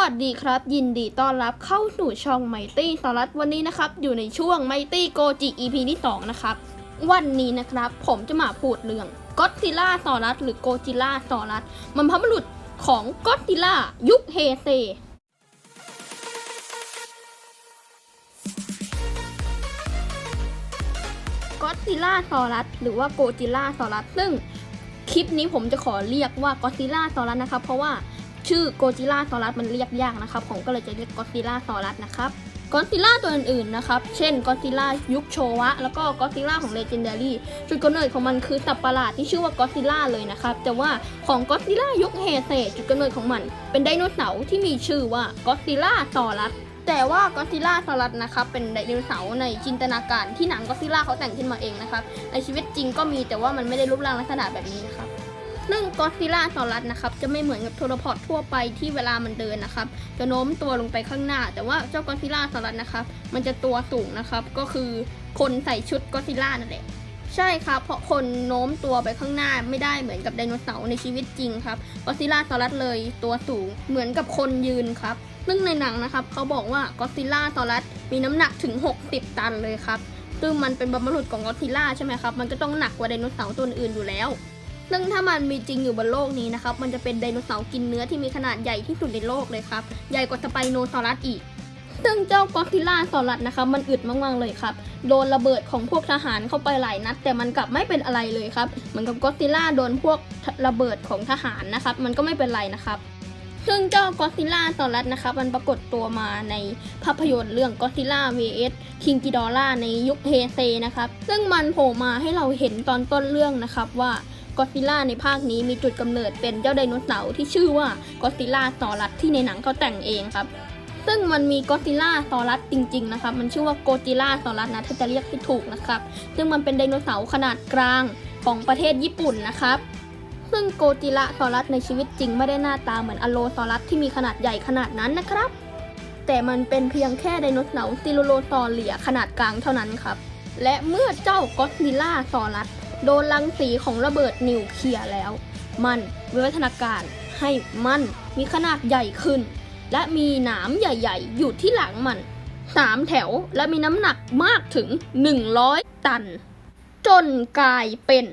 วัสดีครับ ยินดีต้อนรับเข้าสู่ช่องไมตี้สรัสวันนี้นะครับ อยู่ในช่วงไมตี้โกจิ EP ที่ 2 นะครับ วันนี้นะครับ ผมจะมาพูดเรื่องก็ d ซิล่าสอรัสหรือโกจิล่าสอรัสมันพบุรุษของก็ d ซิล่ายุคเฮเซก็ซิล่าซอรัสหรือว่าโกจิล่าซอรัสซึ่งคลิปนี้ผมจะขอเรียกว่าก็ซิล่าซอรัสนะครับเพราะว่า ชื่อโกจิล่าซอรัสมันเรียกยากนะครับ ผมก็เลยจะเรียกก็ซิล่าซอรัสนะครับก็ซิล่าตัวอื่นๆนะครับ เช่นก็ซิล่ายุคโชวะ แล้วก็ก็ซิล่าของเลเจนดารี่จุดกำเนิดของมันคือสัตว์ประหลาดที่ชื่อว่าก็ซิล่าเลยนะครับ แต่ว่าของก็ซิล่ายุคเฮเซจุดกำเนิดของมัน เป็นไดโนเสาร์ที่มีชื่อว่าก็ซิล่าซอรัสแต่ว่าก็ซิล่าซอรัสนะครับเป็นไดโนเสาร์ในจินตนาการที่หนังก็ซิล่าเขาแต่งขึ้นมาเองนะครับในชีวิตจริงก็มีแต่ว่ามันไม่ได้รูปร่างลักษณะแบบนี้นะครับ ซึ่งก็ซิล่าซอรัสนะครับจะไม่เหมือนกับโทรพอดทั่วไปที่เวลามันเดินนะครับ จะโน้มตัวลงไปข้างหน้า แต่ว่าเจ้าก็ซิล่าซอรัสนะครับ มันจะตัวสูงนะครับ ก็คือคนใส่ชุดก็ซิล่านั่นแหละใช่ครับ เพราะคนโน้มตัวไปข้างหน้าไม่ได้เหมือนกับไดโนเสาร์ในชีวิตจริงครับก็ซิล่าซอรัสเลยตัวสูงเหมือนกับคนยืนครับ ซึ่งในหนังนะครับเขาบอกว่าก็ซิล่าซอรัสมีน้ำหนักถึง 60 ตันเลยครับซึ่งมันเป็นบรรพบุรุษของก็ซิล่าใช่ไหมครับ มันก็ต้องหนักกว่าไดโนเสาร์ตัวอื่นอยู่แล้ว ซึ่งถ้ามันมีจริงอยู่บนโลกนี้นะครับ มันจะเป็นไดโนเสาร์กินเนื้อที่มีขนาดใหญ่ที่สุดในโลกเลยครับ ใหญ่กว่าสไปโนซอรัสอีก ซึ่งเจ้าก็ซิล่าซอรัสนะครับมันอึดมากๆเลยครับ โดนระเบิดของพวกทหารเข้าไปหลายนัด แต่มันกลับไม่เป็นอะไรเลยครับ เหมือนกับก็ซิล่าโดนพวกระเบิดของทหารนะครับ มันก็ไม่เป็นไรนะครับซึ่งเจ้าก็ซิล่าซอรัสนะครับมันปรากฏตัวมาในภาพยนตร์เรื่องก็ซิล่า vs คิงกิดอล่าในยุคเฮเซนะครับ ซึ่งมันโผล่มาให้เราเห็นตอนต้นเรื่องนะครับว่า ก็ซิล่าในภาคนี้มีจุดกำเนิดเป็นเจ้าไดโนเสาร์ที่ชื่อว่าก็ซิล่าซอรัสที่ในหนังเขาแต่งเองครับ ซึ่งมันมีก็ซิล่าซอรัสจริงๆนะครับ มันชื่อว่าโกจิล่าซอรัสนะถ้าจะเรียกให้ถูกนะครับ ซึ่งมันเป็นไดโนเสาร์ขนาดกลางของประเทศญี่ปุ่นนะครับซึ่งโกจิล่าซอรัสในชีวิตจริงไม่ได้หน้าตาเหมือนอโลซอรัสที่มีขนาดใหญ่ขนาดนั้นนะครับ แต่มันเป็นเพียงแค่ไดโนเสาร์ซิโลโลซอเลียขนาดกลางเท่านั้นครับ และเมื่อเจ้าก็ซิล่าซอรัส โดนรังสีของระเบิดนิวเคลียร์แล้ว มันวิวัฒนาการให้มันมีขนาดใหญ่ขึ้น และมีหนามใหญ่ ๆ อยู่ที่หลังมันสามแถวและมีน้ำหนักมากถึง 100 ตัน จนกลายเป็น